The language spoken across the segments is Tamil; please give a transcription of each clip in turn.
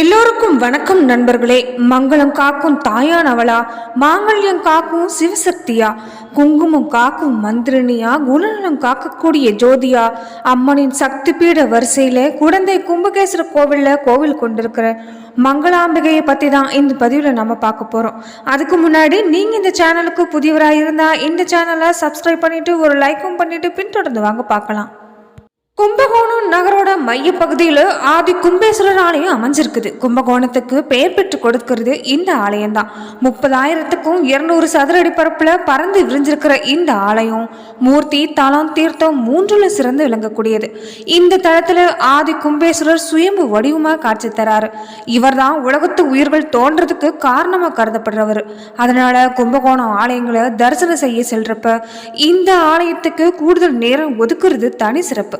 எல்லோருக்கும் வணக்கம் நண்பர்களே. மங்களம் காக்கும் தாயானவளா மாங்கல்யம் காக்கும் சிவசக்தியா குங்குமம் காக்கும் மந்திரனியா குணநலம் காக்கக்கூடிய ஜோதியா அம்மனின் சக்தி பீட வரிசையில குடந்தை கும்பகேஸ்வர கோவில்ல கோவில் கொண்டிருக்கிற மங்களாம்பிகையை பற்றி தான் இந்த பதிவில் நம்ம பார்க்க போகிறோம் அதுக்கு முன்னாடி நீங்கள் இந்த சேனலுக்கு புதியவராக இருந்தால் இந்த சேனலை சப்ஸ்கிரைப் பண்ணிட்டு ஒரு லைக்கும் பண்ணிவிட்டு பின்தொடர்ந்து வாங்க பார்க்கலாம். கும்பகோணம் நகரோட மையப்பகுதியில் ஆதி கும்பேஸ்வரர் ஆலயம் அமைஞ்சிருக்குது. கும்பகோணத்துக்கு பெயர் பெற்று கொடுக்கிறது இந்த ஆலயம் தான் முப்பதாயிரத்துக்கும் இருநூறு சதுர அடி பரப்பில் பறந்து விரிஞ்சிருக்கிற இந்த ஆலயம் மூர்த்தி தளம் தீர்த்தம் மூன்றுல சிறந்து விளங்கக்கூடியது. இந்த தளத்தில் ஆதி கும்பேஸ்வரர் சுயம்பு வடிவமாக காட்சி தராரு. இவர் தான் உலகத்து உயிர்கள் தோன்றதுக்கு காரணமாக கருதப்படுறவர். அதனால கும்பகோணம் ஆலயங்களை தரிசனம் செய்ய செல்றப்ப இந்த ஆலயத்துக்கு கூடுதல் நேரம் ஒதுக்குறது தனி சிறப்பு.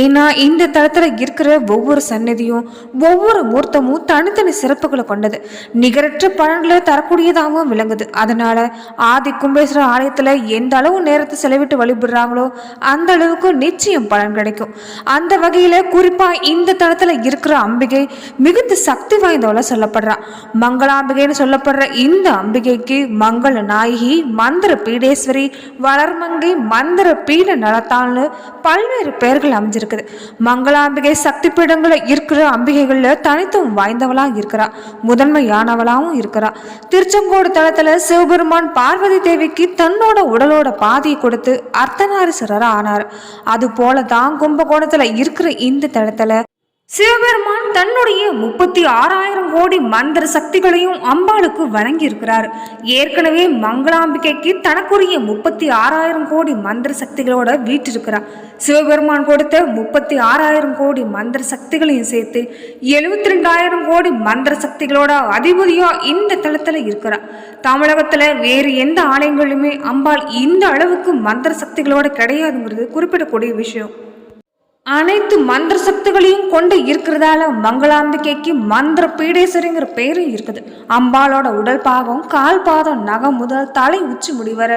ஏன்னா இந்த தளத்தில் இருக்கிற ஒவ்வொரு சன்னதியும் ஒவ்வொரு மூர்த்தமும் தனித்தனி சிறப்புகளை கொண்டது. நிகரற்ற பலன்களை தரக்கூடியதாகவும் விளங்குது. அதனால ஆதி கும்பேஸ்வரர் ஆலயத்தில் எந்த அளவு நேரத்தை செலவிட்டு வழிபடுறாங்களோ அந்த அளவுக்கு நிச்சயம் பலன் கிடைக்கும். அந்த வகையில் குறிப்பாக இந்த தளத்தில் இருக்கிற அம்பிகை மிகுந்த சக்தி வாய்ந்தவள சொல்லப்படுறா. மங்களாம்பிகைன்னு சொல்லப்படுற இந்த அம்பிகைக்கு மங்கள நாயகி மந்திர பீடேஸ்வரி வளர்மங்கை மந்திர பீட நலத்தாள்னு பல்வேறு பெயர்கள் அமைஞ்சிருக்குது. மங்களாம்பிகை சக்தி பீடங்களில் இருக்கிற அம்பிகைகளில் தனித்துவம் வாய்ந்தவளா இருக்கிறா. முதன்மையானவளாகவும் இருக்கிறா. திருச்செங்கோடு தளத்துல சிவபெருமான் பார்வதி தேவிக்கு தன்னோட உடலோட பாதியை கொடுத்து அர்த்தநாரீஸ்வரர் ஆனார் அது போல தான் கும்பகோணத்துல இருக்கிற இந்த தளத்துல சிவபெருமான் தன்னுடைய முப்பத்தி ஆறாயிரம் கோடி மந்திர சக்திகளையும் அம்பாளுக்கு வழங்கியிருக்கிறார். ஏற்கனவே மங்களாம்பிகைக்கு தனக்குரிய முப்பத்தி ஆறாயிரம் கோடி மந்திர சக்திகளோட வீற்றிருக்கிறார். சிவபெருமான் கொடுத்த முப்பத்தி ஆறாயிரம் கோடி மந்திர சக்திகளையும் சேர்த்து எழுபத்தி ரெண்டாயிரம் கோடி மந்திர சக்திகளோட அதிபதியா இந்த தளத்துல இருக்கிறார். தமிழகத்துல வேறு எந்த ஆலயங்களிலுமே அம்பாள் இந்த அளவுக்கு மந்திர சக்திகளோட கிடையாதுங்கிறது குறிப்பிடக்கூடிய விஷயம். அனைத்து மந்திர சக்திகளையும் கொண்டு இருக்கிறதால மங்களாம்பிகைக்கு மந்திர பீடேஸ்வரிங்கிற பேரும் இருக்குது. அம்பாலோட உடல் பாகம் கால் பாதம் நகம் முதல் தலை உச்சி முடிவர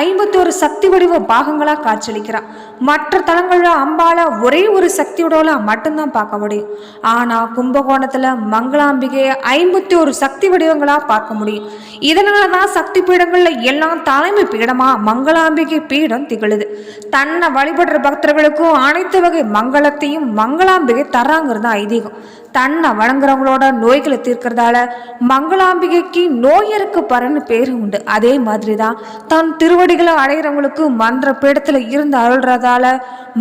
ஐம்பத்தோரு சக்தி வடிவ பாகங்களாக காட்சியளிக்கிறான் மற்ற தலங்களில் அம்பாளை ஒரே ஒரு சக்தியோட மட்டும்தான் பார்க்க முடியும். ஆனால் கும்பகோணத்தில் மங்களாம்பிகையை ஐம்பத்தி ஒரு சக்தி வடிவங்களாக பார்க்க முடியும். இதனாலதான் சக்தி பீடங்களில் எல்லாம் தலைமை பீடமாக மங்களாம்பிகை பீடம் திகழுது. தன்னை வழிபடுற பக்தர்களுக்கும் அனைத்து வகை மங்களத்தையும் மங்களாம்பிகை தர்றாங்கிறது தான் ஐதீகம். தன்னை வணங்குறவங்களோட நோய்களை தீர்க்கிறதால மங்களாம்பிகைக்கு நோயருக்கு பரன்னு பேர் உண்டு. அதே மாதிரி தான் தன் திருவடிகளை அடைகிறவங்களுக்கு மந்திர பீடத்தில் இருந்து அருள்றதால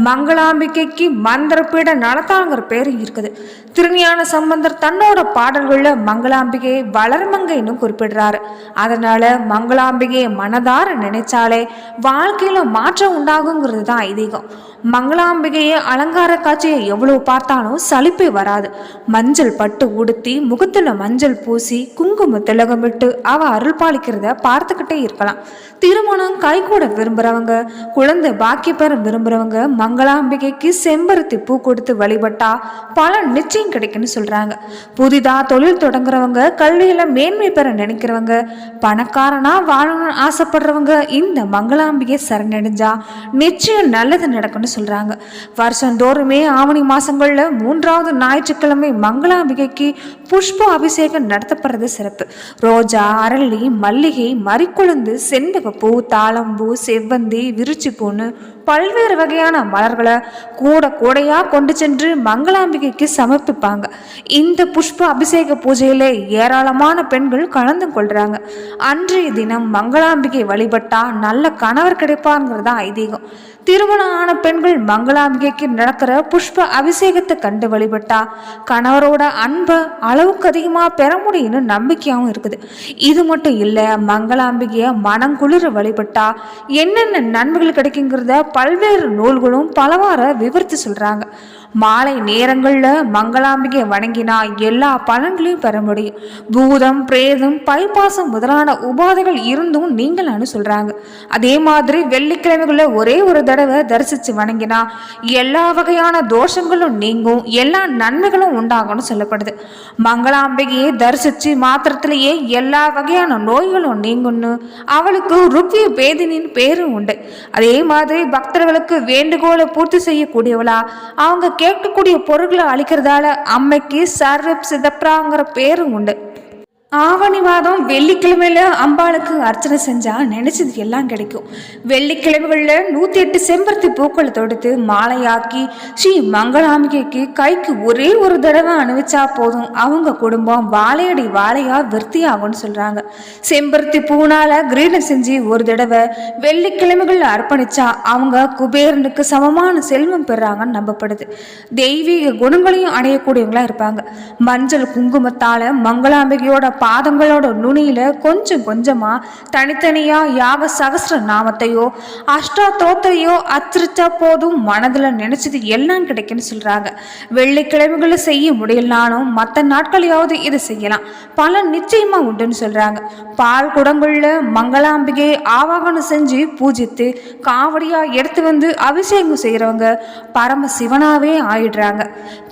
மங்களாம்பிகைக்கு மந்திர பீட நடத்தாங்கிற பேரும் இருக்குது. திருஞான சம்பந்தர் தன்னோட பாடல்களில் மங்களாம்பிகையை வளர்மங்கைன்னு குறிப்பிடுறாரு. அதனால மங்களாம்பிகையை மனதார நினைச்சாலே வாழ்க்கையில மாற்றம் உண்டாகுங்கிறது தான் ஐதீகம். மங்களாம்பிகையை அலங்கார காட்சியை எவ்வளவு பார்த்தாலும் சலிப்பே வராது. மஞ்சள் பட்டு உடுத்தி முகத்துல மஞ்சள் பூசி குங்கும திலகமிட்டு அவ அருள் பாலிக்கிறத பார்த்துக்கிட்டே இருக்கலாம். திருமணம் கைகூட விரும்புறவங்க குழந்தை பாக்கிய பெற விரும்புறவங்க மங்களாம்பிகைக்கு செம்பருத்தி பூ கொடுத்து வழிபட்டா பலன் நிச்சயம் கிடைக்குன்னு சொல்றாங்க. புதிதா தொழில் தொடங்குறவங்க கல்வியில மேன்மை பெற நினைக்கிறவங்க பணக்காரனா வாழணும்னு ஆசைப்படுறவங்க இந்த மங்களாம்பிகை சரணடைஞ்சா நிச்சயம் நல்லது நடக்கும்னு சொல்றாங்க. வருஷந்தோறுமே ஆவணி மாசங்கள்ல மூன்றாவது ஞாயிற்றுக்கிழமை மங்களாம்பிகைக்கு புஷ்ப அபிஷேகம் நடத்தப்படுறது சிறப்பு. ரோஜா அரளி மல்லிகை மறிக்குழுந்து செண்பகப்பூ தாளம்பூ செவ்வந்தி விருச்சிப்பூன்னு பல்வேறு வகையான மலர்களை கூட கூடையா கொண்டு சென்று மங்களாம்பிகைக்கு சமர்ப்பிப்பாங்க. இந்த புஷ்ப அபிஷேக பூஜையில ஏராளமான பெண்கள் கலந்து கொள்றாங்க. அன்றைய தினம் மங்களாம்பிகை வழிபட்டா நல்ல கணவர் கிடைப்பாங்கிறது தான் ஐதீகம். திருமணம் ஆன பெண்கள் மங்களாம்பிகைக்கு நடக்கிற புஷ்ப அபிஷேகத்தை கண்டு வழிபட்டா கணவரோட அன்பை அளவுக்கு அதிகமாக பெற முடியும்னு நம்பிக்கையாகவும் இருக்குது. இது மட்டும் இல்லை மங்களாம்பிகையை மனங்குளிர வழிபட்டா என்னென்ன நன்மைகள் கிடைக்குங்கிறத பல்வேறு நூல்களும் பலவார விவரித்து சொல்கிறாங்க மாலை நேரங்களில் மங்களாம்பிகை வணங்கினா எல்லா பலன்களையும் பெற முடியும். பூதம் பிரேதம் பைபாசம் முதலான உபாதைகள் இருந்தும் நீங்களான்னு சொல்கிறாங்க அதே மாதிரி வெள்ளிக்கிழமைகளில் ஒரே ஒரு தடவை தரிசித்து வணங்கினா எல்லா வகையான தோஷங்களும் நீங்கும் எல்லா நன்மைகளும் உண்டாகும்னு சொல்லப்படுது. மங்களாம்பிகையை தரிசித்து மாத்திரத்திலேயே எல்லா வகையான நோய்களும் நீங்கும்னு அவளுக்கு ருக்வி பேதினின் பேரும் உண்டு. அதே மாதிரி பக்தர்களுக்கு வேண்டுகோளை பூர்த்தி செய்யக்கூடியவளா அவங்க கேட்கக்கூடிய பொருட்களை அழிக்கிறதால அம்மைக்கு சர்வப் சிதப்ராங்கிற பேரும் உண்டு. ஆவணி மாதம் வெள்ளிக்கிழமையில அம்பாளுக்கு அர்ச்சனை செஞ்சா நினைச்சது எல்லாம் கிடைக்கும். வெள்ளிக்கிழமைகளில் நூத்தி எட்டு செம்பருத்தி பூக்களை தொடுத்து மாலையாக்கி ஸ்ரீ மங்களாம்பிகைக்கு கைக்கு ஒரே ஒரு தடவை அணிவிச்சா போதும். அவங்க குடும்பம் வாழையடி வாழையா விருத்தியாகும்னு சொல்றாங்க. செம்பருத்தி பூனால கிரீடம் செஞ்சு ஒரு தடவை வெள்ளிக்கிழமைகள் அர்ப்பணிச்சா அவங்க குபேரனுக்கு சமமான செல்வம் பெறாங்கன்னு நம்பப்படுது. தெய்வீக குணங்களையும் அடையக்கூடியவங்களா இருப்பாங்க. மஞ்சள் குங்குமத்தால மங்களாம்பிகையோட பாதங்களோட நுனியில கொஞ்சம் கொஞ்சமா தனித்தனியா யாக சகசிர நாமத்தையோ அஷ்டா தோத்தையோ போதும் மனதுல நினைச்சது எல்லாம் கிடைக்குன்னு சொல்றாங்க. வெள்ளிக்கிழமைகளை செய்ய முடியலனாலும் மற்ற நாட்களையாவது இதை செய்யலாம். பலன் நிச்சயமா உண்டுன்னு சொல்றாங்க. பால் குடங்கள்ல மங்களாம்பிகை ஆவாகனம் செஞ்சு பூஜித்து காவடியா எடுத்து வந்து அபிஷேகம் செய்யறவங்க பரம சிவனாவே ஆயிடுறாங்க.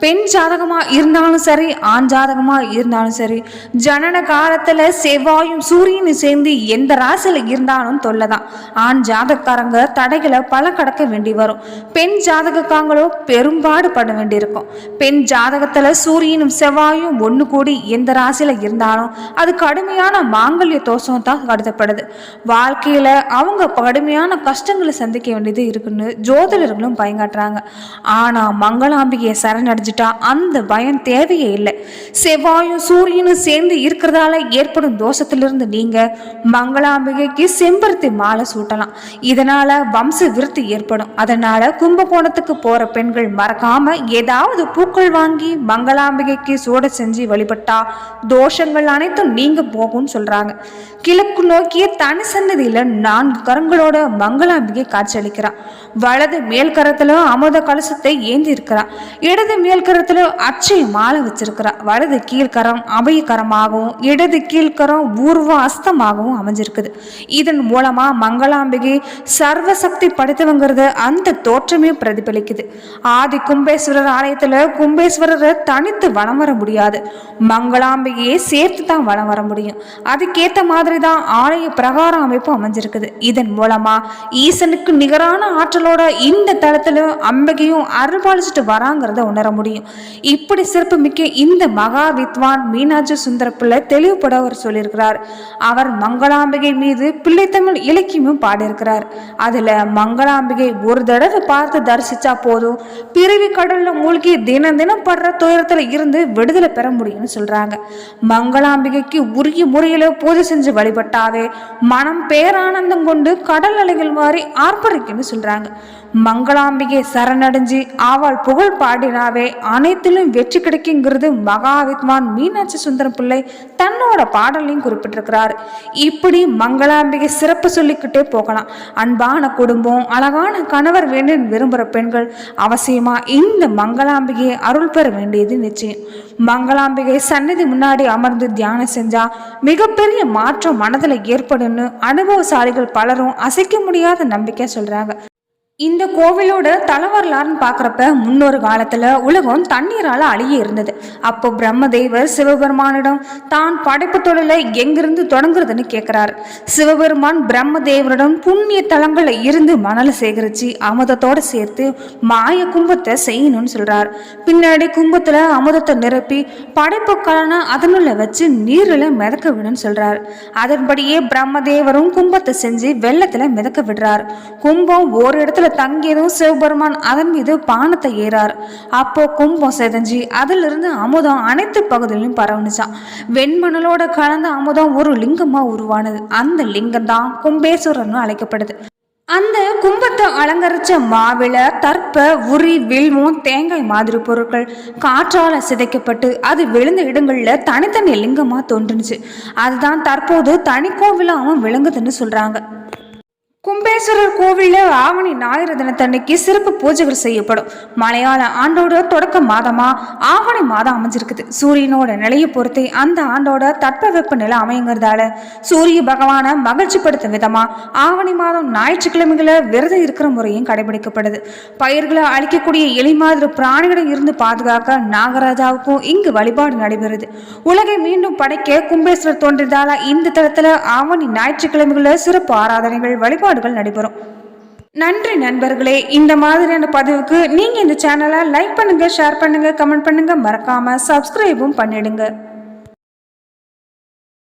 பெண் ஜாதகமா இருந்தாலும் சரி ஆண் ஜாதகமா இருந்தாலும் சரி ஜனன காலத்துல செவ்வாயும் சூரியனும் சேர்ந்து எந்த ராசியில இருந்தாலும் தொல்லைதான். ஆண் ஜாதகக்காரங்க தடைகளை பல கடக்க வேண்டி வரும். பெண் ஜாதகக்காரங்களோ பெரும்பாடு பட வேண்டியிருக்கும். பெண் ஜாதகத்துல சூரியனும் செவ்வாயும் ஒன்று கூடி எந்த ராசியில இருந்தாலும் அது கடுமையான மாங்கல்ய தோஷம் தான் கருதப்படுது. வாழ்க்கையில அவங்க கடுமையான கஷ்டங்களை சந்திக்க வேண்டியது இருக்குன்னு ஜோதிடர்களும் பயங்காட்டுறாங்க. ஆனா மங்களாம்பிகையை சரணடைஞ்சிட்டா அந்த பயம் தேவையே இல்லை. செவ்வாயும் சூரியனும் சேர்ந்து இருக்கிற இருக்கிறதால ஏற்படும் தோஷத்திலிருந்து நீங்க மங்களாம்பிகைக்கு செம்பருத்தி மாலை சூட்டலாம். இதனால வம்ச விருத்தி ஏற்படும். அதனால கும்பகோணத்துக்கு போற பெண்கள் மறக்காம ஏதாவது பூக்கள் வாங்கி மங்களாம்பிகைக்கு சூட செஞ்சு வழிபட்டா தோஷங்கள் அனைத்தும் நீங்க போகும்னு சொல்றாங்க. கிழக்கு நோக்கிய தனி சன்னதியில நான்கு கரங்களோட மங்களாம்பிகை காட்சியளிக்கிறான். வலது மேல் கரத்துல அமுத கலசத்தை ஏந்தி இருக்கிறான். இடது மேல் கரத்துல அச்சய மாலை வச்சிருக்கிறா. வலது கீழ்கரம் அபயகரமாகவும் இடது கீழ்கரம் ஊர்வ அஸ்தமாகவும் அமைஞ்சிருக்குது. இதன் மூலமா மங்களாம்பிகை சர்வசக்தி படைத்தவங்கிறத அந்த தோற்றமே பிரதிபலிக்குது. ஆதி கும்பேஸ்வரர் ஆலயத்துல கும்பேஸ்வரரை தனித்து வனம் வர முடியாது. மங்களாம்பிகையை சேர்த்து தான் வனம் வர முடியும். அதுக்கேத்த மாதிரி தான் ஆலய பிரகார அமைப்பு அமைஞ்சிருக்குது. இதன் மூலமா ஈசனுக்கு நிகரான ஆற்றலோட இந்த தளத்துல அம்பிகையும் அருள்பாலிச்சுட்டு வராங்கிறத உணர முடியும். இப்படி சிறப்பு மிக்க இந்த மகா வித்வான் மீனாட்சி சுந்தர பிள்ளை தெளிவுபட அவர் சொல்லியிருக்கிறார். அவர் மங்களாம்பிகை மீது பிள்ளைத்தமிழ் இலக்கியமும் பாடியிருக்கிறார். அதுல மங்களாம்பிகை ஒரு தடவை பார்த்து தரிசிச்சா போதும். பிறவி கடல்ல மூழ்கி தினம் தினம் படுற துயரத்துல இருந்து விடுதலை பெற முடியும்னு சொல்றாங்க. மங்களாம்பிகைக்கு உரிய முறையில பூஜை செஞ்சு வழிபட்டாவே மனம் பேரானந்தம் கொண்டு கடல் அலைகள் மாதிரி ஆர்ப்பரிக்குன்னு சொல்றாங்க. மங்களாம்பிகை சரணடைஞ்சு ஆவாள் புகழ் பாடினாவே அனைத்திலும் வெற்றி கிடைக்குங்கிறது மகாவித்வான் மீனாட்சி சுந்தரம் பிள்ளை தன்னோட பாடலையும் குறிப்பிட்டிருக்கிறார். இப்படி மங்களாம்பிகை சிறப்பு சொல்லிக்கிட்டே போகலாம். அன்பான குடும்பம் அழகான கணவர் வேண்டும் விரும்புகிற பெண்கள் அவசியமா இந்த மங்களாம்பிகையை அருள் பெற வேண்டியது நிச்சயம். மங்களாம்பிகை சன்னதி முன்னாடி அமர்ந்து தியானம் செஞ்சா மிகப்பெரிய மாற்றம் மனதில் ஏற்படும்னு அனுபவசாலிகள் பலரும் அசைக்க முடியாத நம்பிக்கை சொல்றாங்க. இந்த கோவிலோட தலைவரலாறுன்னு பார்க்குறப்ப முன்னொரு காலத்தில் உலகம் தண்ணீரால் அழிய இருந்தது. அப்போ பிரம்மதேவர் சிவபெருமானிடம் தான் படைப்பு தொழிலை எங்கிருந்து தொடங்குறதுன்னு கேட்குறாரு சிவபெருமான் பிரம்மதேவரிடம் புண்ணிய தலங்களில் இருந்து மணலை சேகரித்து அமுதத்தோடு சேர்த்து மாய கும்பத்தை செய்யணும்னு சொல்கிறார் பின்னாடி கும்பத்தில் அமுதத்தை நிரப்பி படைப்பு கலனை அதனுள்ள வச்சு நீரில் மிதக்க விடுன்னு சொல்கிறார் அதன்படியே பிரம்மதேவரும் கும்பத்தை செஞ்சு வெள்ளத்தில் மிதக்க விடுறார். கும்பம் ஒரு இடத்துல தங்கியதும் சிவபெருமான் அதன் மீது பானத்தை ஏறார். அப்போ கும்பம் செதஞ்சு அதிலிருந்து அமுதம் அனைத்து பகுதியிலும் பரவுனுச்சான் வெண்மணலோட கலந்த அமுதம் ஒரு லிங்கமா உருவானது. அந்த லிங்கம் தான் கும்பேஸ்வரர்னு அழைக்கப்படுது. அந்த கும்பத்தை அலங்கரிச்ச மாவிள தற்ப உரி வில்வும் தேங்காய் மாதிரி பொருட்கள் காற்றால சிதைக்கப்பட்டு அது விழுந்த இடங்கள்ல தனித்தனி லிங்கமா தோன்றுனுச்சு. அதுதான் தற்போது தனி கோவிலாகவும் விளங்குதுன்னு சொல்றாங்க. கும்பேஸ்வரர் கோவிலில் ஆவணி ஞாயிறு தினத்தன்னைக்கு சிறப்பு பூஜைகள் செய்யப்படும். மலையாள ஆண்டோட தொடக்க மாதமா ஆவணி மாதம் அமைஞ்சிருக்குது. சூரியனோட நிலையை பொறுத்தே அந்த ஆண்டோட தட்பவெப்ப நிலை அமையுங்கிறதால சூரிய பகவானை மகிழ்ச்சிப்படுத்தும் விதமா ஆவணி மாதம் ஞாயிற்றுக்கிழமைகளை விரதம் இருக்கிற முறையும் கடைபிடிக்கப்படுது. பயிர்களை அழிக்கக்கூடிய எலி மாதிரி பிராணிகளிடம் இருந்து பாதுகாக்க நாகராஜாவுக்கும் இங்கு வழிபாடு நடைபெறுது. உலகை மீண்டும் படைக்க கும்பேஸ்வரர் தோன்றியதால இந்த தளத்தில் ஆவணி ஞாயிற்றுக்கிழமைகளில் சிறப்பு ஆராதனைகள் வழிபாடு ஏற்பாடுகள் நடைபெறும். நன்றி நண்பர்களே இந்த மாதிரியான பதிவுக்கு நீங்கள் இந்த சேனலை லைக் பண்ணுங்க ஷேர் பண்ணுங்க கமெண்ட் பண்ணுங்க. மறக்காமல் சப்ஸ்கிரைபும் பண்ணிடுங்க.